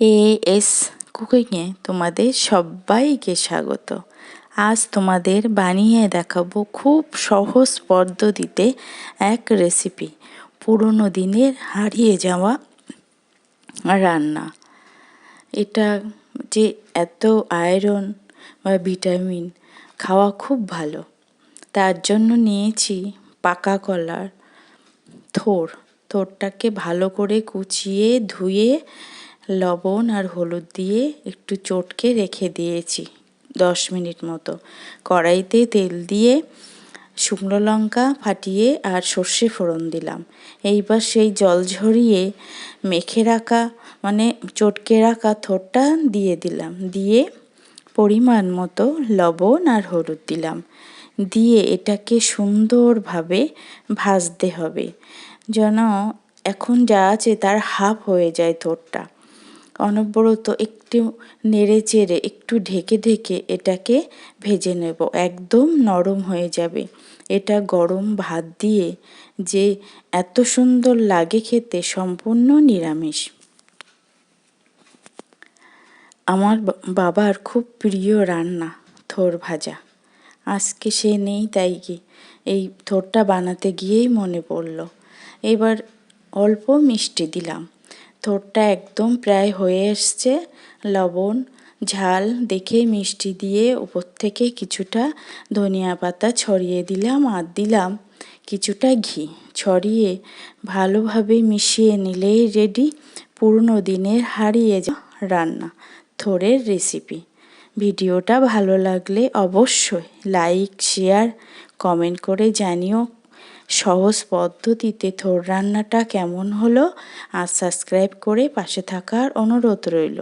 A S কুকিংয়ে তোমাদের সবাইকে স্বাগত। আজ তোমাদের বানিয়ে দেখাবো খুব সহজ পদ্ধতিতে এক রেসিপি পুরনো দিনের হারিয়ে যাওয়া রান্না। এটা যে এত আয়রন বা ভিটামিন খাওয়া খুব ভালো। তার জন্য নিয়েছি পাকা কলার থোর। থোরটাকে ভালো করে কুচিয়ে ধুয়ে লবণ আর হলুদ দিয়ে একটু চটকে রেখে দিয়েছি, দশ মিনিট মতো। কড়াইতে তেল দিয়ে শুকনো লঙ্কা ফাটিয়ে আর সর্ষে ফোড়ন দিলাম। এইবার সেই জল ঝরিয়ে মেখে রাখা মানে চটকে রাখা থোরটা দিয়ে দিলাম। দিয়ে পরিমাণ মতো লবণ আর হলুদ দিলাম। দিয়ে এটাকে সুন্দরভাবে ভাজতে হবে। যেন এখন যা আছে তার হাফ হয়ে যায় থোরটা। অনবরত একটু নেড়ে চেড়ে, একটু ঢেকে ঢেকে এটাকে ভেজে নেব। একদম নরম হয়ে যাবে। এটা গরম ভাত দিয়ে যে এত সুন্দর লাগে খেতে সম্পূর্ণ নিরামিষ। আমার বাবার খুব প্রিয় রান্না, থোর ভাজা। আজকে সে নেই তাই কি? এই থোরটা বানাতে গিয়েই মনে পড়ল। এবার অল্প মিষ্টি দিলাম। থোরটা একদম প্রায় হয়ে এসছে। লবণ, ঝাল দেখে মিষ্টি দিয়ে উপর থেকে কিছুটা ধনিয়া পাতা ছড়িয়ে দিলাম আর দিলাম কিছুটা ঘি। ছড়িয়ে ভালোভাবে মিশিয়ে নিলেই রেডি পুরনো দিনের হারিয়ে যা রান্না, থোরের রেসিপি ভিডিওটা ভালো লাগলে অবশ্যই লাইক শেয়ার কমেন্ট করে জানিও। সহজ পদ্ধতিতে থোর রান্নাটা কেমন হলো আর সাবস্ক্রাইব করে পাশে থাকার অনুরোধ রইল।